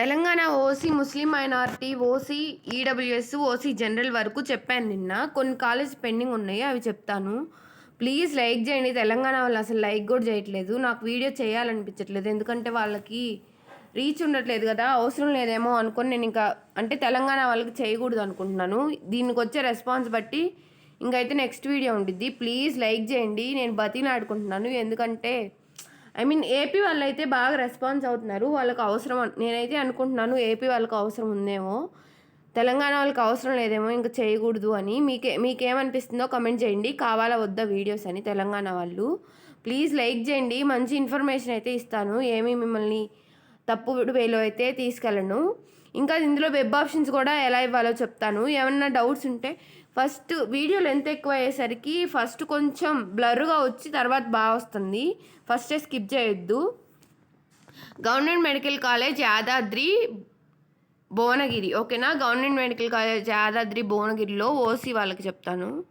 Telangana OC Muslim minority OC EWS OC general వరకు చెప్పాను నిన్న. కొన్ని కాలేజ్ పెండింగ్ ఉన్నాయి అవి చెప్తాను. ప్లీజ్ లైక్ చేయండి. తెలంగాణ వాళ్ళు అసలు లైక్ కూడా చేయట్లేదు. నాకు వీడియో చేయాలనిపించట్లేదు. ఎందుకంటే వాళ్ళకి రీచ్ ఉండట్లేదు కదా. అవసరం లేదేమో అనుకొని నేను ఇంకా అంటే తెలంగాణ వాళ్ళకి చేయకూడదు అనుకుంటున్నాను. దీనికి వచ్చే రెస్పాన్స్ బట్టి ఇంకైతే నెక్స్ట్ వీడియో ఉంటుంది ప్లీజ్ లైక్ చేయండి. నేను బతిలాడుకుంటున్నాను. ఎందుకంటే ఐ మీన్ ఏపీ వాళ్ళు అయితే బాగా రెస్పాన్స్ అవుతున్నారు. వాళ్ళకి అవసరం నేనైతే అనుకుంటున్నాను ఏపీ వాళ్ళకి అవసరం ఉందేమో. తెలంగాణ వాళ్ళకి అవసరం లేదేమో ఇంకా చేయకూడదు అని. మీకే మీకేమనిపిస్తుందో కమెంట్ చేయండి. కావాలా వద్దా వీడియోస్ అని తెలంగాణ వాళ్ళు. ప్లీజ్ లైక్ చేయండి. మంచి ఇన్ఫర్మేషన్ అయితే ఇస్తాను. ఏమీ మిమ్మల్ని తప్పు వేలో అయితే తీసుకెళ్ళను. ఇంకా ఇందులో వెబ్ ఆప్షన్స్ కూడా ఎలా ఇవ్వాలో చెప్తాను. ఏమన్నా డౌట్స్ ఉంటే ఫస్ట్ వీడియో లెంత్ ఎక్కువ అయ్యేసరికి ఫస్ట్ కొంచెం బ్లర్గా వచ్చి తర్వాత బాగా వస్తుంది. ఫస్టే స్కిప్ చేయొద్దు. Government medical college Yadadri Bhuvanagiri. ఓకేనా గవర్నమెంట్ మెడికల్ కాలేజ్ యాదాద్రి భువనగిరిలో ఓసీ వాళ్ళకి చెప్తాను.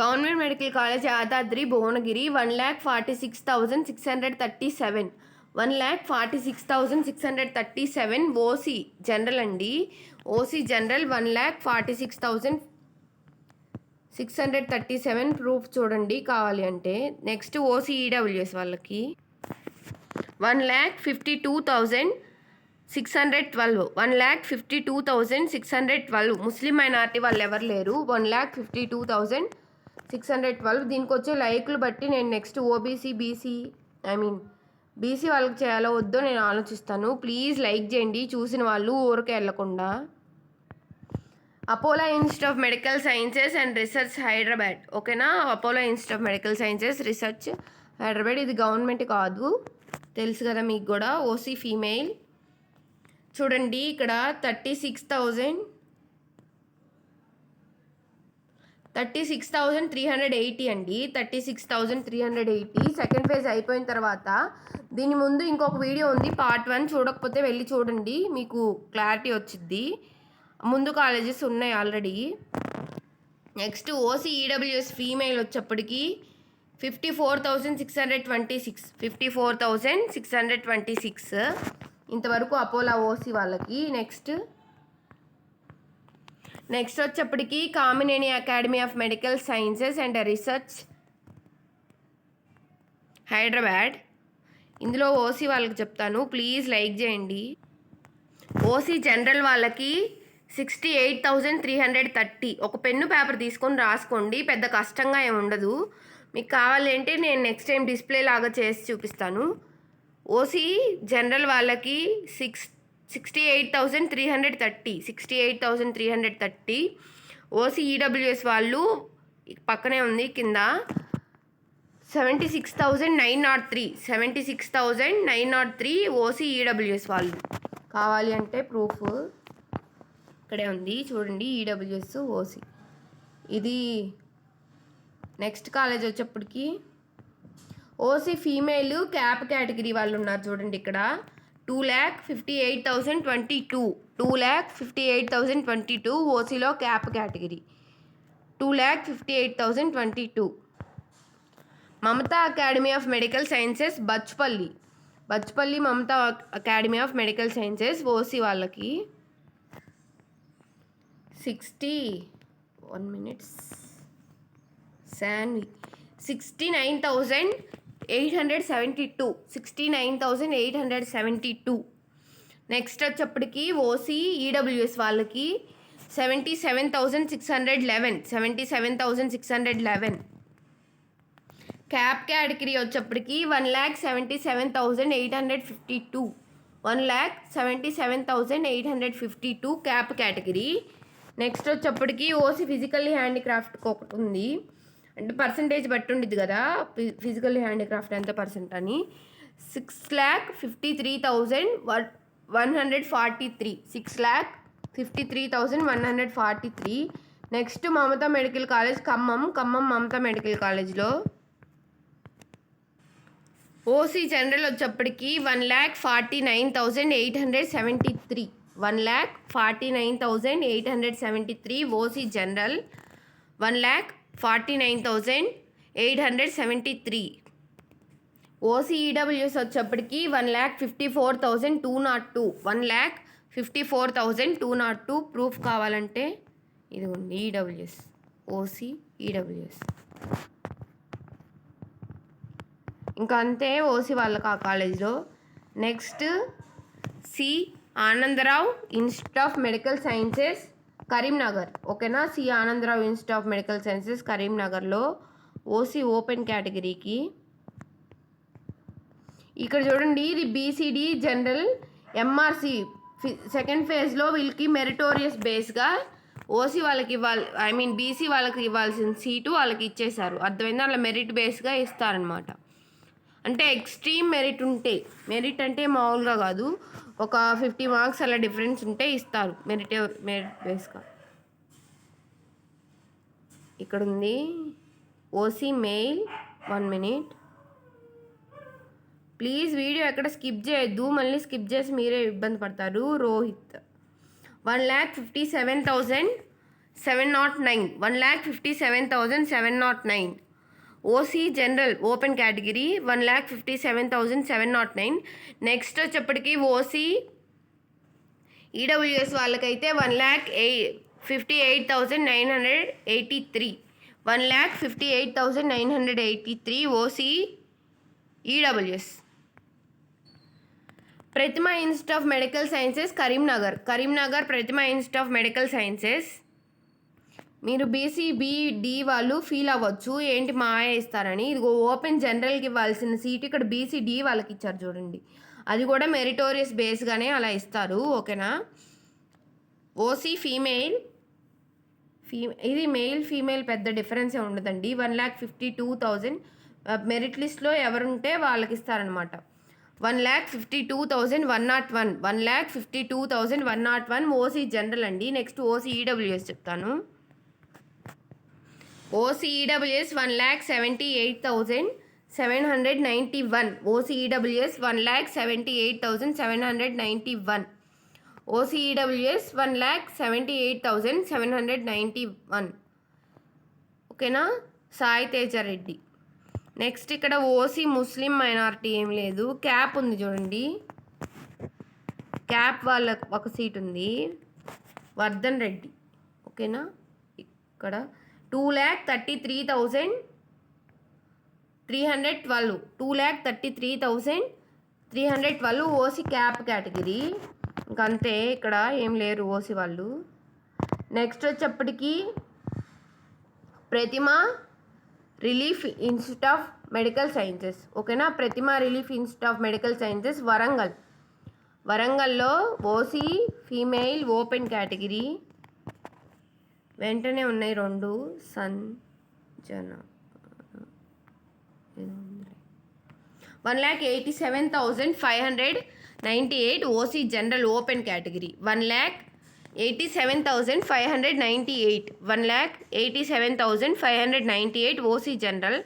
Government medical college Yadadri Bhuvanagiri one lakh forty six thousand six hundred thirty seven. One lakh forty six thousand six hundred thirty seven OC general అండి. OC general one lakh forty six thousand six hundred thirty seven proof చూడండి కావాలి అంటే. Next OC EWS వాళ్ళకి one lakh fifty two thousand six hundred twelve one lakh fifty two thousand six hundred twelve Muslim minority వాళ్ళు ఎవరు లేరు. One lakh fifty two thousand six hundred twelve దీనికి వచ్చే లైక్లు బట్టి నేను next OBC BC I mean BC వాళ్ళకి చేయాలో వద్దో నేను ఆలోచిస్తాను. ప్లీజ్ లైక్ చేయండి. చూసిన వాళ్ళు ఊరికే వెళ్ళకుండా. Apollo institute of medical sciences and research Hyderabad. ఓకేనా? Apollo institute of medical sciences research Hyderabad. ఇది గవర్నమెంట్ కాదు. తెలుసు కదా మీకు కూడా. OC female. చూడండి ఇక్కడ thirty six thousand thirty six thousand three hundred eighty అండి. Thirty six thousand three hundred eighty. Second phase అయిపోయిన తర్వాత దీని ముందు ఇంకొక వీడియో ఉంది. పార్ట్ వన్ చూడకపోతే వెళ్ళి చూడండి. మీకు క్లారిటీ వచ్చిద్ది. ముందు కాలేజెస్ ఉన్నాయి already. Next OC EWS female వచ్చేప్పటికి fifty four thousand six hundred twenty six. Fifty four thousand six hundred twenty six. ఇంతవరకు అపోలో ఓసీ వాళ్ళకి. నెక్స్ట్ నెక్స్ట్ వచ్చేప్పటికి Kamineni academy of medical sciences and research Hyderabad. ఇందులో OC వాళ్ళకి చెప్తాను. Please like చేయండి. OC general వాళ్ళకి sixty eight thousand three hundred thirty ఒక pen paper తీసుకొని రాసుకోండి. పెద్ద కష్టంగా ఏమి ఉండదు. మీకు కావాలంటే నేను నెక్స్ట్ టైం డిస్ప్లే లాగా చేసి చూపిస్తాను. ఓసీ జనరల్ వాళ్ళకి six sixty eight thousand three hundred thirty sixty eight thousand three hundred thirty OC EWS వాళ్ళు పక్కనే ఉంది కింద seventy six thousand nine not three seventy six thousand nine not three OC EWS వాళ్ళు. కావాలి అంటే proof ఇక్కడే ఉంది చూడండి ఈడబ్ల్యూఎస్ ఓసీ ఇది నెక్స్ట్ కాలేజ్ వచ్చేప్పటికి ఓసీ ఫీమేల్ క్యాప్ కేటగిరీ వాళ్ళు ఉన్నారు చూడండి ఇక్కడ. Two lakh fifty eight thousand twenty two two lakh fifty eight thousand twenty two ఓసీలో cap category two lakh fifty eight thousand twenty two Mamata academy of medical sciences Bachupally Bachupally Mamata academy of medical sciences OC వాళ్ళకి sixty one minutes Sanvi sixty nine thousand eight hundred seventy two sixty nine thousand eight hundred seventy two next వచ్చేప్పటికి OC EWS వాళ్ళకి seventy seven thousand six hundred eleven seventy seven thousand six hundred eleven cap category వచ్చేప్పటికి one lakh seventy seven thousand eight hundred fifty two one lakh seventy seven thousand eight hundred fifty two cap category next వచ్చేప్పటికి OC physically హ్యాండిక్రాఫ్ట్కి ఒకటి ఉంది. అంటే percentage బట్టి ఉండిద్ది కదా physical handicraft ఎంత పర్సెంట్ అని? Six lakh fifty three thousand one one hundred forty three six lakh fifty three thousand one hundred forty three next Mamata medical college Khammam. Khammam Mamata medical కాలేజ్లో OC general వచ్చేప్పటికి one lakh forty nine thousand eight hundred seventy three one lakh forty nine thousand eight hundred seventy three OC general. One lakh forty nine thousand eight hundred seventy three. OC EWS వచ్చేప్పటికి one lakh fifty four thousand two naught two. One lakh fifty four thousand two naught two. Proof కావాలంటే ఇదిగోండి EWS OC EWS ఇంకా అంతే OC వాళ్ళకి ఆ కాలేజ్లో. Next C Anandrao institute of medical sciences Karimnagar. ఓకేనా? C. Anandrao institute of medical sciences కరీంనగర్లో OC open కేటగిరీకి. ఇక్కడ చూడండి ఇది బీసీడీ జనరల్ ఎంఆర్సి. సెకండ్ ఫేజ్లో వీళ్ళకి మెరిటోరియస్ బేస్గా ఓసీ వాళ్ళకి ఇవ్వాలి ఐ మీన్ బీసీ వాళ్ళకి ఇవ్వాల్సిన సీటు వాళ్ళకి ఇచ్చేశారు. అర్థమైందా? అలా మెరిట్ బేస్గా ఇస్తారనమాట అంటే ఎక్స్ట్రీమ్ మెరిట్ ఉంటే మెరిట్ అంటే మామూలుగా కాదు. ఒక ఫిఫ్టీ మార్క్స్ అలా డిఫరెన్స్ ఉంటే ఇస్తారు. మెరిట్ మెరిట్ బేస్గా. ఇక్కడ ఉంది OC male one minute. Please video ఎక్కడ స్కిప్ చేయొద్దు. మళ్ళీ స్కిప్ చేసి మీరే ఇబ్బంది పడతారు. Rohit. One lakh fifty seven thousand seven naught nine. One lakh fifty seven thousand seven naught nine. OC general open category one lakh fifty seven thousand seven naught nine. Next వచ్చేప్పటికి OC EWS వాళ్ళకైతే one lakh ఎయి fifty eight thousand nine hundred eighty three. One lakh fifty eight thousand nine hundred eighty three OC EWS. Pratima institute of medical sciences Karimnagar. Karimnagar Pratima institute of medical sciences. మీరు BC D వాళ్ళు feel అవ్వచ్చు. ఏంటి మా మాయ ఇస్తారని. ఇది open జనరల్కి ఇవ్వాల్సిన seat ఇక్కడ BC D వాళ్ళకి ఇచ్చారు చూడండి. అది కూడా మెరిటోరియస్ బేస్గానే అలా ఇస్తారు. ఓకేనా? ఓసీ ఫీమేల్ ఫీ ఇది మెయిల్ ఫీమేల్ పెద్ద డిఫరెన్సే ఉండదండి. One lakh fifty two thousand merit లిస్ట్లో ఎవరుంటే వాళ్ళకి ఇస్తారనమాట one lakh fifty two thousand one naught one one lakh fifty two thousand one naught one OC general అండి. నెక్స్ట్ ఓసీ ఈడబ్ల్యూఎస్ చెప్తాను. OC EWS one lakh seventy eight thousand seven hundred ninety one. OC EWS one lakh seventy eight thousand seven hundred ninety one. OC EWS one lakh seventy eight thousand seven hundred ninety one. ఓకేనా? Sai Tejareddy next ఇక్కడ OC Muslim minority ఏం లేదు. Cap ఉంది చూడండి. Cap వాళ్ళ ఒక seat ఉంది. వర్ధన్ రెడ్డి. ఓకేనా? ఇక్కడ two lakh thirty three thousand three hundred twelve two lakh thirty three thousand three hundred twelve OC cap category ఇంకంతే ఇక్కడ ఏం లేరు ఓసీ వాళ్ళు. నెక్స్ట్ వచ్చేప్పటికి Pratima relief institute of medical sciences. ఓకేనా? Pratima relief institute of medical sciences Warangal. వరంగల్లో OC female open category. వెంటనే ఉన్నాయి రెండు. Sanjana one lakh eighty seven thousand five hundred ninety eight OC general open category. One lakh eighty seven thousand five hundred ninety eight. One lakh eighty seven thousand five hundred ninety eight OC general.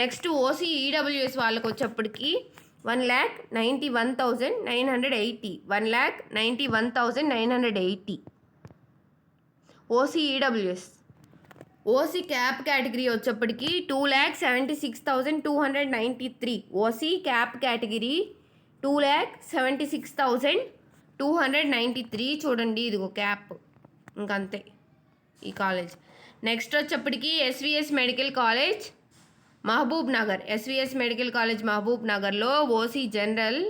Next OC EWS వాళ్ళకి వచ్చేప్పటికి one lakh ninety one thousand nine hundred eighty. One lakh ninety one thousand nine hundred eighty. OC EWS OC cap category వచ్చేప్పటికి two lakh seventy six thousand two hundred ninety three OC cap category two lakh seventy six thousand two hundred ninety three చూడండి ఇదిగో cap ఇంకంతే ఈ college next వచ్చేప్పటికి SVS medical college Mahabubnagar. SVS medical college Mahabub నగర్లో OC general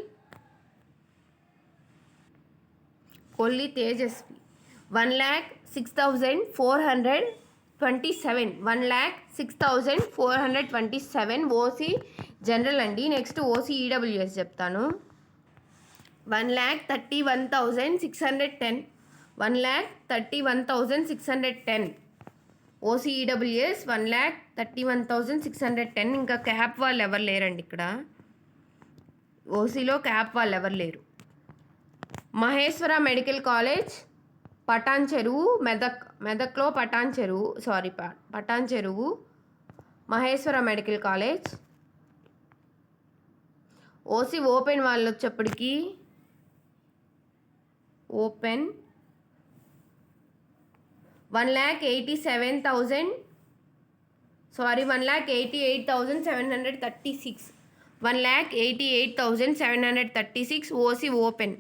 Kolli Tejaswi. One lakh six thousand four hundred twenty seven. One lakh six thousand four hundred twenty seven OC general అండి. Next OC EWS చెప్తాను. One lakh thirty one thousand six hundred ten. One lakh thirty one thousand six hundred ten. OC EWS one lakh thirty one thousand six hundred ten. ఇంకా cap వాళ్ళు ఎవరు లేరండి ఇక్కడ? ఓసీలో cap వాళ్ళు ఎవరు లేరు? Maheshwara medical college Patan చెరువు మెదక్ మెదక్లో పటాన్ చెరువు సారీ ప Patancheru Maheshwara medical college. OC open వాళ్ళు వచ్చేప్పటికి open. One lakh eighty seven thousand. Sorry one lakh eighty eight thousand seven hundred thirty six. One lakh eighty eight thousand seven hundred thirty six OC open.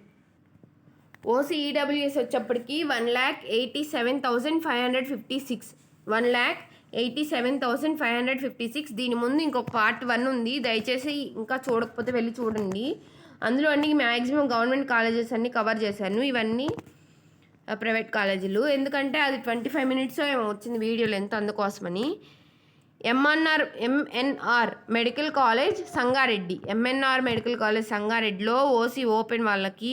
OC EWS వచ్చేప్పటికి one lakh eighty seven thousand five hundred fifty six one lakh eighty seven thousand five hundred fifty six దీని ముందు ఇంకొక part one ఉంది. దయచేసి ఇంకా చూడకపోతే వెళ్ళి చూడండి. అందులో అన్ని మ్యాక్సిమం గవర్నమెంట్ కాలేజెస్ అన్ని కవర్ చేశాను. ఇవన్నీ ప్రైవేట్ కాలేజీలు ఎందుకంటే అది ట్వంటీ ఫైవ్ మినిట్స్ ఏమో వచ్చింది వీడియో లెంత్ అందుకోసమని. MNR MNR medical college Sangareddy MNR medical college సంగారెడ్డిలో ఓసీ ఓపెన్ వాళ్ళకి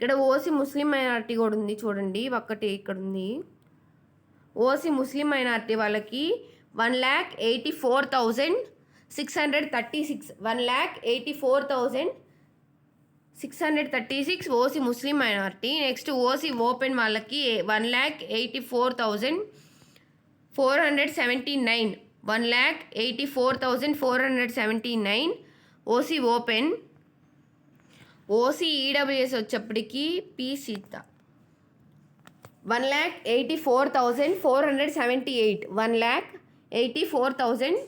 ఇక్కడ ఓసీ ముస్లిం మైనార్టీ కూడా ఉంది చూడండి ఒక్కటి ఇక్కడ ఉంది. ఓసీ ముస్లిం మైనార్టీ వాళ్ళకి one lakh eighty four thousand six hundred thirty six one lakh eighty four thousand six hundred thirty six OC Muslim minority. Next OC open వాళ్ళకి one lakh eighty four thousand four hundred seventy nine one lakh eighty four thousand four hundred seventy nine OC open. OC EWS వచ్చేప్పటికి P Seetha. One lakh eighty four thousand four hundred seventy eight. One lakh eighty four thousand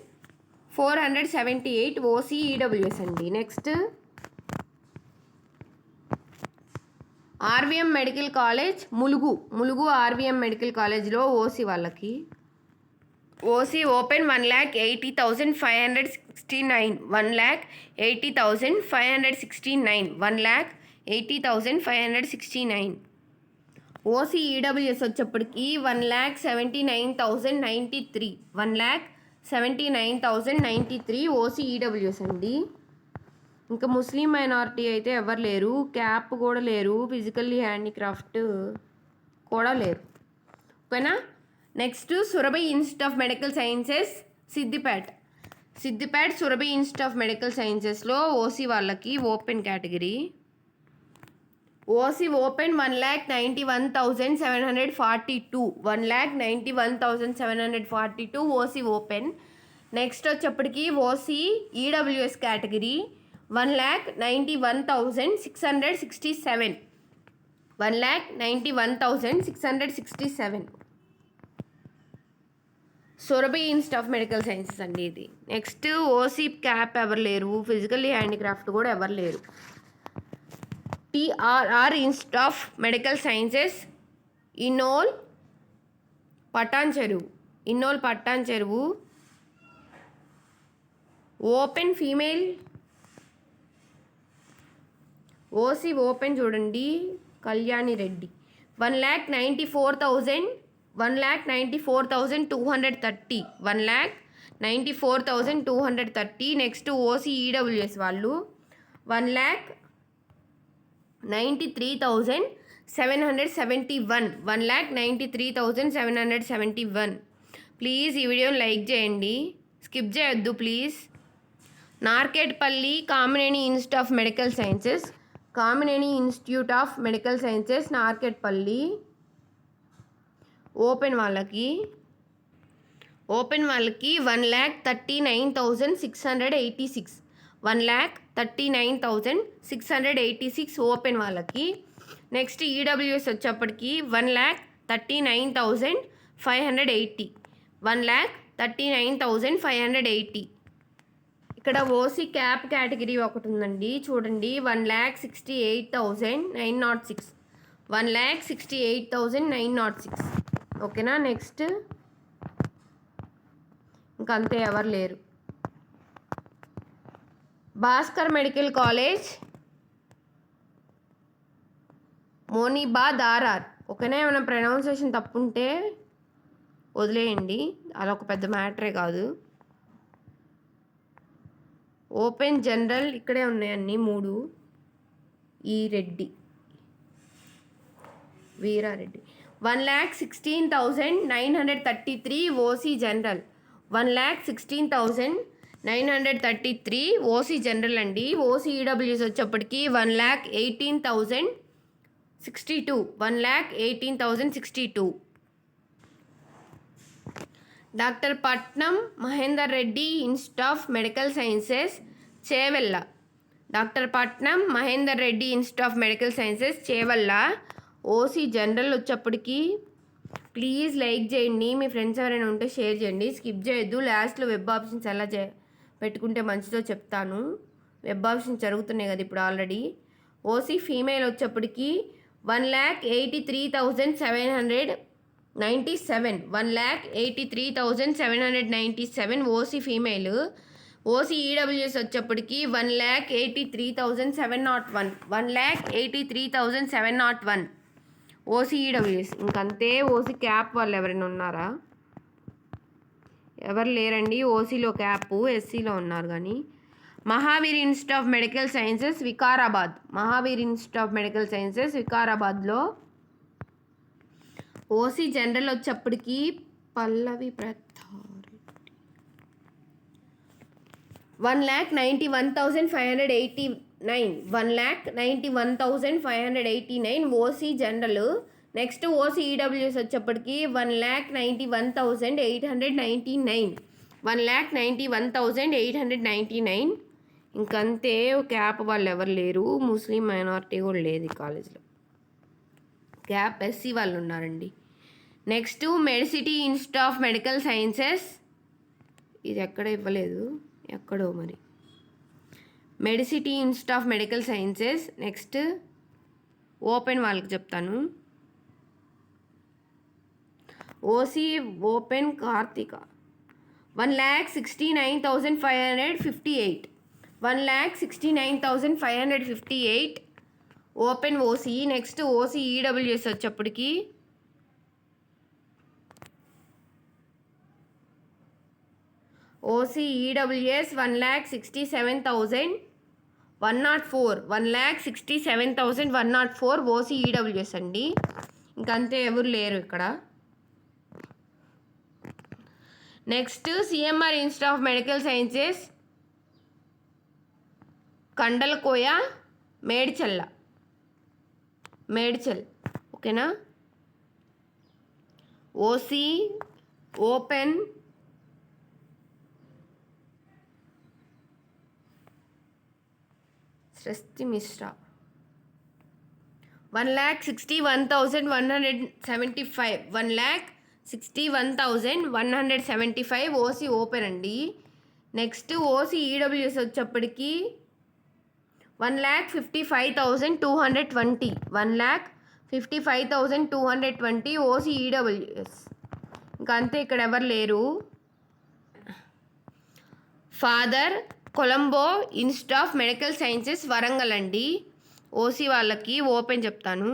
four hundred seventy eight OC EWS అండి. Next. RVM medical college Mulugu. Mulugu RVM medical కాలేజ్లో OC వాళ్ళకి. OC open one lakh eighty thousand five hundred sixty nine. One lakh eighty thousand five hundred sixty nine. One lakh eighty thousand five hundred sixty nine. OC EWS వచ్చేప్పటికి one lakh seventy nine thousand ninety three. One lakh seventy nine thousand ninety three OC EWS అండి. ఇంకా ముస్లిం minority అయితే ఎవరు లేరు. Cap కూడా లేరు. Physically handicraft కూడా లేరు. ఓకేనా? Next Surabhi institute of medical sciences Siddipet. Siddipet Surabhi institute of medical సైన్సెస్లో OC వాళ్ళకి open category. OC open one lakh ninety one thousand seven hundred forty two. One lakh ninety one thousand seven hundred forty two OC open. Next వచ్చేప్పటికి OC EWS category. One lakh ninety one thousand six hundred sixty seven. One lakh ninety one thousand six hundred sixty seven. Surabhi institute of medical sciences అండి ఇది. Next OC cap ఎవరు లేరు physically handicraft కూడా ఎవరు లేరు. TRR institute of medical sciences Inole Patancheru Inole Patancheru open female OC open చూడండి. Kalyani Reddy one lakh ninety four thousand one lakh ninety four thousand two hundred thirty. One lakh ninety four thousand two hundred thirty. Next OC EWS వాళ్ళు one lakh ninety three thousand seven hundred seventy one. One lakh ninety three thousand seven hundred seventy one. Please ఈ వీడియోని like చేయండి. Skip చేయొద్దు please. Narketpally Kamineni institute of medical sciences. Kamineni institute of medical sciences Narketpally. Open వాళ్ళకి open వాళ్ళకి one lakh thirty nine thousand six hundred eighty six. One lakh thirty nine thousand six hundred eighty six open వాళ్ళకి. Next EWS వచ్చేప్పటికి one lakh thirty nine thousand five hundred eighty. One lakh thirty nine thousand five hundred eighty. ఇక్కడ OC cap category ఒకటి ఉందండి చూడండి. One lakh sixty eight thousand nine nought six. One lakh sixty eight thousand nine nought six. ఓకేనా? Next. ఇంకంతే ఎవరు లేరు. Bhaskar medical college. మోనిబా Darar. ఓకేనా? ఏమైనా ప్రొనౌన్సియేషన్ తప్పుంటే వదిలేయండి. అలా ఒక పెద్ద మ్యాటరే కాదు. ఓపెన్ జనరల్ ఇక్కడే ఉన్నాయండి మూడు. ఈ Reddy. Veerareddy. One lakh sixteen thousand nine hundred thirty three OC general. One lakh sixteen thousand nine hundred thirty three OC general అండి. ఓసీ ఈడబ్ల్యూస్ వచ్చేప్పటికి one lakh eighteen thousand sixty two. One lakh eighteen thousand sixty two. Doctor Patnam Mahender Reddy institute of medical sciences Chevella. Doctor Patnam Mahender Reddy institute of medical sciences Chevella. OC general వచ్చేప్పటికి please like చేయండి. మీ friends ఎవరైనా ఉంటే share చేయండి. Skip చేయొద్దు. లాస్ట్లో web options ఎలా చే పెట్టుకుంటే మంచిదో చెప్తాను. వెబ్ ఆప్షన్ జరుగుతున్నాయి కదా ఇప్పుడు ఆల్రెడీ. ఓసీ ఫీమేల్ వచ్చేప్పటికి one lakh eighty three thousand seven hundred ninety seven. One lakh eighty three thousand seven hundred ninety seven OC female. OC EWS వచ్చేప్పటికి one lakh eighty three thousand seven nought one. One lakh eighty three thousand seven nought one. OC EWS ఇంకంతే OC cap వాళ్ళు ఎవరైనా ఉన్నారా? ఎవరు లేరండి ఓసీలో cap ఎస్సీలో ఉన్నారు కానీ. Mahaveer institute of medical sciences Vikarabad. Mahaveer institute of medical sciences వికారాబాద్లో. OC general వచ్చేప్పటికి Pallavi Prathareddy one lakh ninety one thousand five hundred eighty nine. One lakh ninety one thousand five hundred eighty nine. OC general. Next OC EWS వచ్చేప్పటికి one lakh ninety one thousand eight hundred ninety nine. One lakh ninety one thousand eight hundred ninety nine. ఇంకంతే cap వాళ్ళు ఎవరు లేరు. ముస్లిం minority కూడా లేదు ఈ కాలేజ్లో. Cap SC వాళ్ళు ఉన్నారండి. Next Medicity institute of medical sciences. ఇది ఎక్కడ ఇవ్వలేదు. ఎక్కడో మరి. Medicity institute of medical sciences next open వాళ్ళకి చెప్తాను. OC open Karthika one lakh sixty nine thousand five hundred fifty eight one lakh sixty nine thousand five hundred fifty eight open OC next OC EWS వచ్చేప్పటికి. OC EWS one lakh sixty seven thousand one nought four one lakh sixty seven thousand one nought four OC EWS అండి. ఇంకంతే ఎవరు లేరు ఇక్కడ. Next CMR institute of medical sciences Kandlakoya Medchal. Medchal ఓకేనా? OC open Swasti Mishra. One lakh sixty one thousand one hundred seventy five. One lakh sixty one thousand one hundred seventy five OC open అండి. Next OC EWS వచ్చేప్పటికి one lakh fifty five thousand two hundred twenty. One lakh fifty five thousand two hundred twenty OC EWS. ఇంకా అంతే ఇక్కడ ఎవరు లేరు. Father Colombo institute of medical sciences Warangal అండి. OC వాళ్ళకి open చెప్తాను.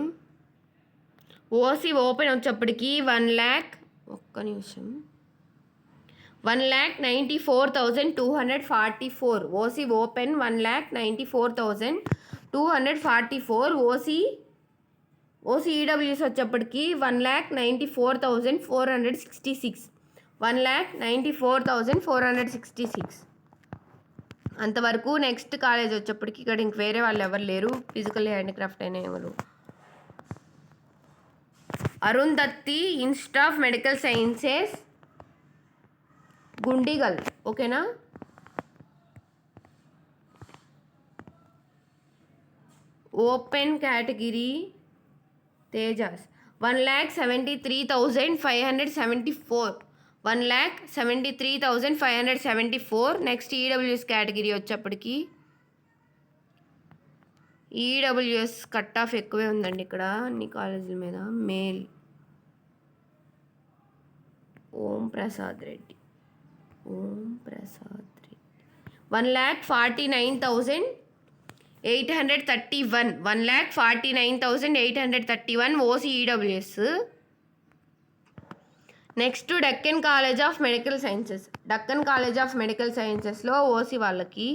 ఓసీ ఓపెన్ వచ్చేప్పటికి వన్ ల్యాక్ ఒక్క నిమిషం. One lakh ninety four thousand two hundred forty four. OC open one lakh ninety four thousand two hundred forty four. OC OC EWS వచ్చేప్పటికి one lakh ninety four thousand four hundred sixty six. One lakh ninety four thousand four hundred sixty six. అంతవరకు next college వచ్చేప్పటికి ఇక్కడ ఇంక వేరే వాళ్ళు ఎవరు లేరు. Physical handicraft అయినా ఎవరు? Arundathi institute of medical sciences Dundigal ఓకేనా? Open category Tejas one lakh seventy three thousand five hundred seventy four one lakh seventy three thousand five hundred seventy four. Next EWS category వచ్చేప్పటికి EWS cut off ఎక్కువే ఉందండి ఇక్కడ అన్ని కాలేజీల మీద. Male. Om Prasad Reddy. Om Prasad Reddy. One lakh forty nine thousand eight hundred thirty one. One lakh forty nine thousand eight hundred thirty one OC EWS next Deccan college of medical sciences Deccan college of medical సైన్సెస్లో OC వాళ్ళకి.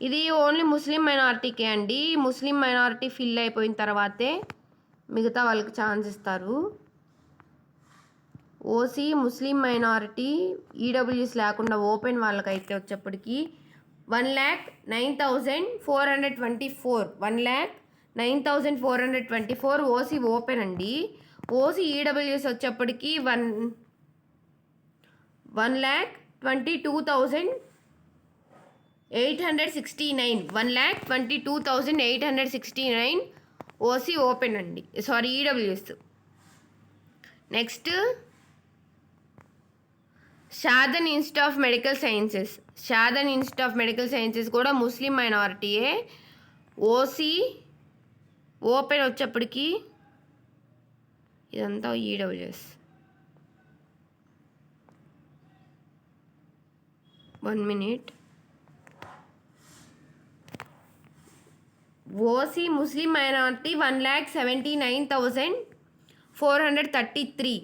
ఇది only Muslim మైనారిటీకే అండి. ముస్లిం minority fill అయిపోయిన తర్వాతే మిగతా వాళ్ళకి chance ఇస్తారు. OC Muslim minority EWS లేకుండా open వాళ్ళకైతే వచ్చేప్పటికి one lakh nine thousand four hundred twenty four one lakh nine thousand four hundred twenty four OC open అండి. ఓసీ ఈడబ్ల్యూఎస్ వచ్చేప్పటికి one one lakh twenty two thousand eight hundred sixty nine. One lakh twenty two thousand eight hundred sixty nine OC open అండి. Sorry EWS. Next Shadan institute of medical sciences. Shadan institute of medical sciences కూడా Muslim మైనారిటీయే. OC open వచ్చేప్పటికి ఇదంతా EWS one minute OC Muslim minority one lakh seventy nine thousand four hundred thirty three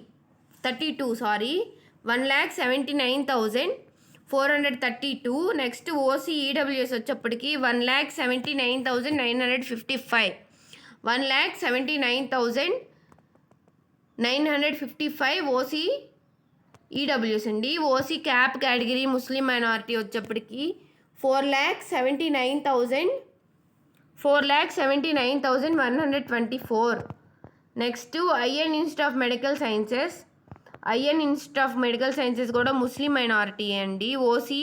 thirty two sorry one lakh seventy nine thousand four hundred thirty two next OC EWS వచ్చేప్పటికి one lakh seventy nine thousand nine hundred fifty five one lakh seventy nine thousand nine hundred fifty five OC EWS అండి. OC cap category Muslim minority వచ్చేప్పటికి four lakh seventy nine thousand four lakh seventy nine thousand one hundred twenty four. Next Ayaan institute of medical sciences. Ayaan institute of medical sciences కూడా Muslim minority అండి. OC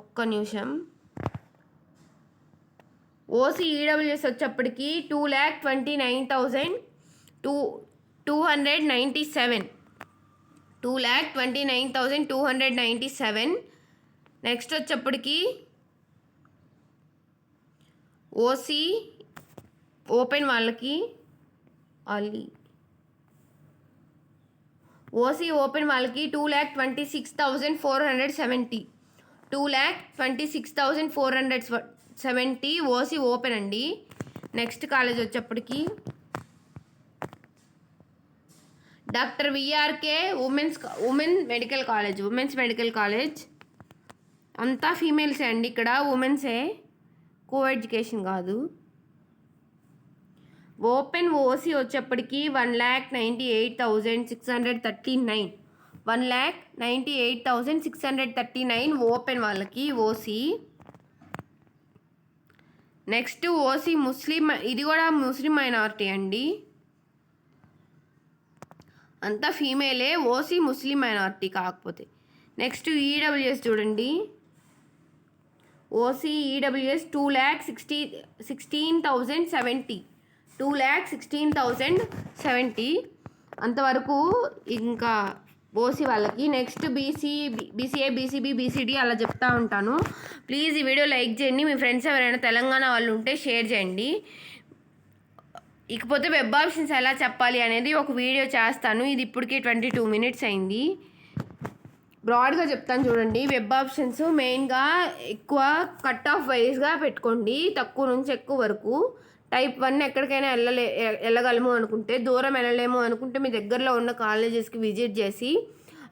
ఒక్క నిమిషం. OC EWS వచ్చేప్పటికి two lakh twenty nine thousand two two hundred ninety seven two lakh twenty nine thousand two hundred ninety seven next వచ్చేప్పటికి OC open వాళ్ళకి ఆల్లీ. OC open వాళ్ళకి two lakh twenty six thousand four hundred seventy two lakh twenty six thousand four hundred seventy OC open అండి. Next college వచ్చేప్పటికి doctor VRK women's women medical college women's medical college అంతా ఫీమేల్సే అండి ఇక్కడ ఉమెన్సే co education కాదు. Open OC వచ్చేప్పటికి one lakh ninety eight thousand six hundred thirty nine one lakh ninety eight thousand six hundred thirty nine open వాళ్ళకి OC next OC Muslim ఇది కూడా ముస్లిం మైనారిటీ అండి. అంతా ఫీమేలే ఓసీ ముస్లిం మైనార్టీ కాకపోతే. Next EWS చూడండి. OC EWS two lakh sixty sixteen thousand seventy two lakh sixteen thousand seventy అంతవరకు ఇంకా ఓసీ వాళ్ళకి next BC BCA BCB BCD అలా చెప్తా ఉంటాను. ప్లీజ్ ఈ వీడియో లైక్ చేయండి. మీ ఫ్రెండ్స్ ఎవరైనా తెలంగాణ వాళ్ళు ఉంటే షేర్ చేయండి. ఇకపోతే వెబ్ ఆప్షన్స్ ఎలా చెప్పాలి అనేది ఒక వీడియో చేస్తాను. ఇది ఇప్పటికే ట్వంటీ టూ మినిట్స్ అయింది. బ్రాడ్గా చెప్తాను చూడండి. వెబ్ ఆప్షన్స్ మెయిన్గా ఎక్కువ కట్ ఆఫ్ వైజ్గా పెట్టుకోండి. తక్కువ నుంచి ఎక్కువ వరకు. టైప్ వన్ ఎక్కడికైనా వెళ్ళలే వెళ్ళగలము అనుకుంటే దూరం వెళ్ళలేము అనుకుంటే మీ దగ్గరలో ఉన్న కాలేజెస్కి విజిట్ చేసి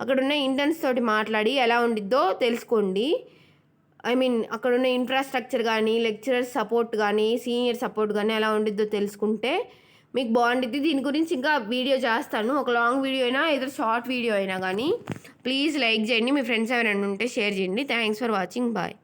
అక్కడ ఉన్న ఇంటర్న్స్ తోటి మాట్లాడి ఎలా ఉండిద్దో తెలుసుకోండి. ఐ మీన్ అక్కడ ఉన్న ఇన్ఫ్రాస్ట్రక్చర్ కానీ లెక్చరర్స్ సపోర్ట్ కానీ సీనియర్ సపోర్ట్ కానీ ఎలా ఉండిద్దో తెలుసుకుంటే మీకు బాగుండిద్ది. దీని గురించి ఇంకా వీడియో చేస్తాను. ఒక లాంగ్ వీడియో అయినా ఏదో షార్ట్ వీడియో అయినా కానీ ప్లీజ్ లైక్ చేయండి. మీ ఫ్రెండ్స్ ఎవరైనా ఉంటే షేర్ చేయండి. Thanks for watching bye